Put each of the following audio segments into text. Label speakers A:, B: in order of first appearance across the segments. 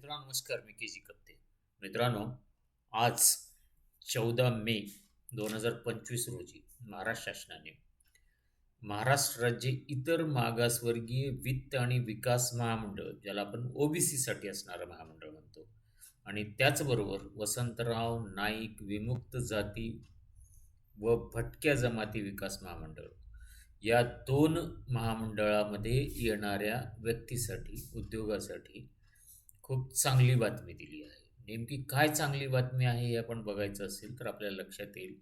A: मित्रांनो नमस्कार मी के जी कत्ते मित्रांनो आज चौदा मे दोन हजार पंचवीस रोजी महाराष्ट्र शासनाने महाराष्ट्र राज्य इतर मागासवर्गीय वित्त आणि विकास महामंडळ ज्याला आपण ओबीसीसाठी असणारं महामंडळ म्हणतो आणि त्याचबरोबर वसंतराव नाईक विमुक्त जाती व भटक्या जमाती विकास महामंडळ या दोन महामंडळामध्ये येणाऱ्या व्यक्तीसाठी उद्योगासाठी खूप चांगली बातमी दिली आहे. नेमकी काय चांगली बातमी आहे हे आपण बघायचं असेल तर आपल्याला लक्षात येईल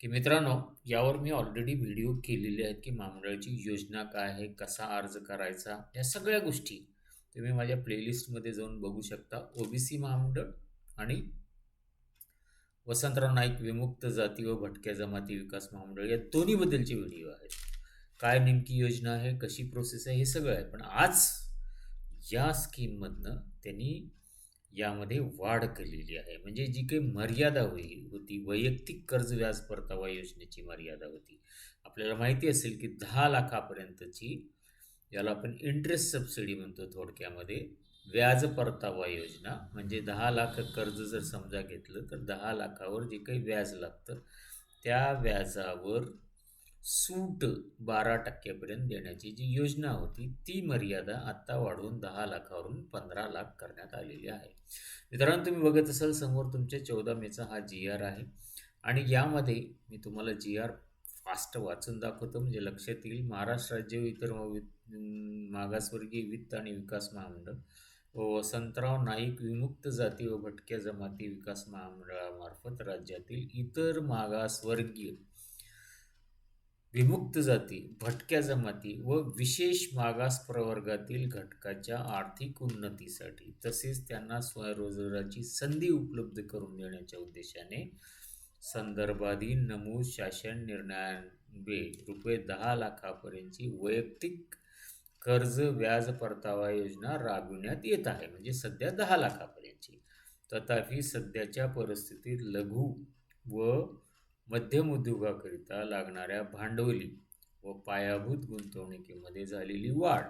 A: की मित्रांनो यावर मी ऑलरेडी व्हिडिओ केलेले आहेत की महामंडळाची योजना काय आहे कसा अर्ज करायचा या सगळ्या गोष्टी तुम्ही माझ्या प्लेलिस्टमध्ये जाऊन बघू शकता. ओबीसी महामंडळ आणि वसंतराव नाईक विमुक्त जाती व भटक्या जमाती विकास महामंडळ या दोन्हीबद्दलचे व्हिडिओ आहेत. काय नेमकी योजना आहे कशी प्रोसेस आहे हे सगळं आहे. पण आज या स्कीममधनं त्यांनी यामध्ये वाढ केलेली आहे. म्हणजे जी काही मर्यादा होई होती वैयक्तिक कर्ज व्याज परतावा योजनेची मर्यादा होती. आपल्याला माहिती असेल की दहा लाखापर्यंतची याला आपण इंटरेस्ट सबसिडी म्हणतो थोडक्यामध्ये व्याज परतावा योजना. म्हणजे दहा लाख कर्ज जर समजा घेतलं तर दहा लाखावर जे काही व्याज लागतं त्या व्याजावर सूट बारा टक्क्यापर्यंत देण्याची जी योजना होती ती मर्यादा आत्ता वाढवून दहा लाखावरून पंधरा लाख करण्यात आलेली आहे. मित्रांनो तुम्ही बघत असाल समोर तुमच्या चौदा मेचा हा जी आर आहे. आणि यामध्ये मी तुम्हाला जी आर फास्ट वाचून दाखवतो म्हणजे लक्षात येईल महाराष्ट्र राज्य व इतर मागासवर्गीय वित्त आणि विकास महामंडळ व वसंतराव नाईक विमुक्त जाती व भटक्या जमाती विकास महामंडळामार्फत राज्यातील इतर मागासवर्गीय विमुक्त जाती भटक्या जमाती व विशेष मागास प्रवर्गातील घटकाच्या आर्थिक उन्नतीसाठी. तसेच त्यांना स्वयंरोजगाराची संधी उपलब्ध करून देण्याच्या उद्देशाने संदर्भाधीन नमूद शासन निर्णयान्वे रुपये दहा लाखापर्यंतची वैयक्तिक कर्ज व्याज परतावा योजना राबविण्यात येत आहे. म्हणजे सध्या दहा लाखापर्यंतची. तथापि सध्याच्या परिस्थितीत लघु व मध्यम उद्योगाकरिता लागणाऱ्या भांडवली व पायाभूत गुंतवणुकीमध्ये झालेली वाढ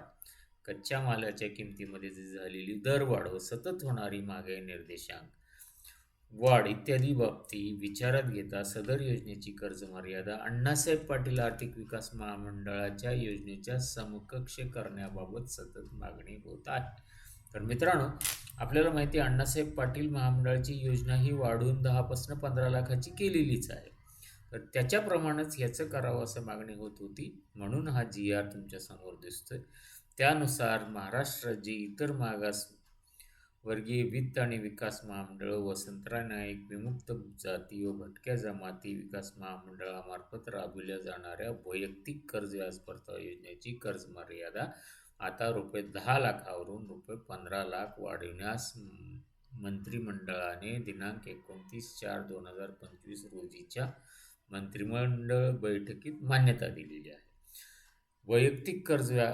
A: कच्च्या मालाच्या किमतीमध्ये झालेली दरवाढ व सतत होणारी महागाई निर्देशांक वाढ इत्यादी बाबती विचारात घेता सदर योजनेची कर्ज मर्यादा अण्णासाहेब पाटील आर्थिक विकास महामंडळाच्या योजनेच्या समकक्ष करण्याबाबत सतत मागणी होत आहे. तर मित्रांनो आपल्याला माहिती आहे अण्णासाहेब पाटील महामंडळाची योजना ही वाढून दहापासून पंधरा लाखाची केलेलीच आहे. तर त्याच्याप्रमाणेच ह्याचं करावं असं मागणी होत होती. म्हणून हा जी आर तुमच्यासमोर दिसतोय. त्यानुसार महाराष्ट्र राज्य इतर मागास वर्गीय वित्त आणि विकास महामंडळ वसंतरा नाईक विमुक्त जाती व भटक्या जमाती विकास महामंडळामार्फत राबविल्या जाणाऱ्या वैयक्तिक कर्ज व्याज परतावा योजनेची कर्ज मर्यादा आता रुपये दहा लाखावरून रुपये पंधरा लाख वाढविण्यास मंत्रिमंडळाने दिनांक एकोणतीस चार दोन हजार पंचवीस रोजीच्या मंत्रिमंडळ बैठकीत मान्यता दिलेली आहे. वैयक्तिक कर्ज व्या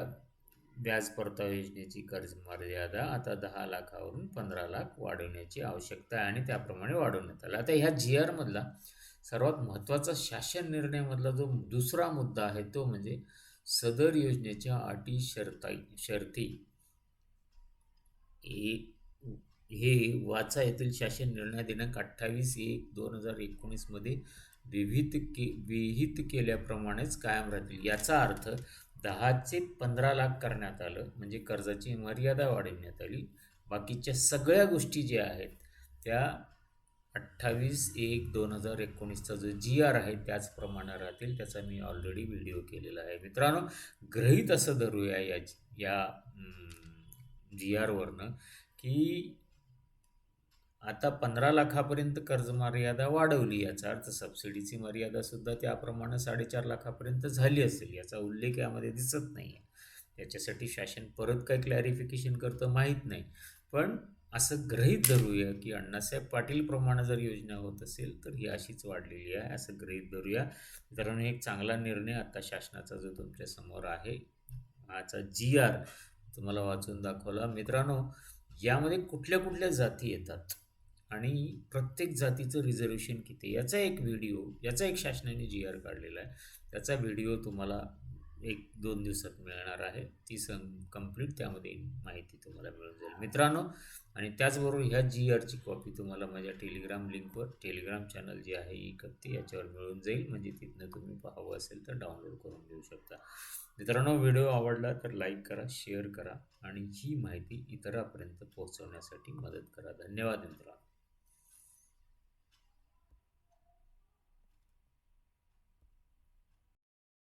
A: व्याज परतावा योजनेची कर्ज मर्यादा आता दहा लाखावरून पंधरा लाख वाढवण्याची आवश्यकता आहे आणि त्याप्रमाणे वाढवण्यात आला. आता ह्या जी आरमधला सर्वात महत्त्वाचा शासन निर्णयामधला जो दुसरा मुद्दा आहे तो म्हणजे सदर योजनेच्या अटी शर्ताई शर्ती. हे हे वाचा येथील शासन निर्णय दिनांक अठ्ठावीस एक दोन हजार एकोणीसमध्ये विहित के विहित केल्याप्रमाणेच कायम राहतील. याचा अर्थ दहाचे पंधरा लाख करण्यात आलं म्हणजे कर्जाची मर्यादा वाढविण्यात आली. बाकीच्या सगळ्या गोष्टी ज्या आहेत त्या अठ्ठावीस एक दोन हजार एकोणीसचा जो जी आर आहे त्याचप्रमाणे राहतील. त्याचा मी ऑलरेडी व्हिडिओ केलेला आहे. मित्रांनो ग्रहित असं धरूया या या जी आरवरनं की आता पंधरा लाखापर्यंत कर्ज मर्यादा वाढवली याचा अर्थ सबसिडीची मर्यादासुद्धा त्याप्रमाणे साडेचार लाखापर्यंत झाली असेल याचा उल्लेख यामध्ये दिसत नाही आहे त्याच्यासाठी शासन परत काय क्लॅरिफिकेशन करतं माहीत नाही. पण असं गृहीत धरूया की अण्णासाहेब पाटीलप्रमाणे जर योजना होत असेल तर ही अशीच वाढलेली आहे असं गृहीत धरूया. मित्रांनो एक चांगला निर्णय आता शासनाचा जो तुमच्यासमोर आहे आजचा जी आर तुम्हाला वाचून दाखवला. मित्रांनो यामध्ये कुठल्या कुठल्या जाती येतात? आणि प्रत्येक जातीचं रिझर्वेशन किती याचा एक व्हिडिओ याचा एक शासनाने जी आर काढलेला आहे. त्याचा व्हिडिओ तुम्हाला एक दोन दिवसात मिळणार आहे. ती सं कंप्लीट त्यामध्ये माहिती तुम्हाला मिळून जाईल. मित्रांनो आणि त्याचबरोबर ह्या जी आरची कॉपी तुम्हाला माझ्या टेलिग्राम लिंकवर टेलिग्राम चॅनल जे आहे ई कत्ते याच्यावर मिळून जाईल. म्हणजे तिथनं तुम्ही पाहावं असेल तर डाउनलोड करून घेऊ शकता. मित्रांनो व्हिडिओ आवडला तर लाईक करा शेअर करा आणि ही माहिती इतरांपर्यंत पोहोचवण्यासाठी मदत करा. धन्यवाद मित्रांनो.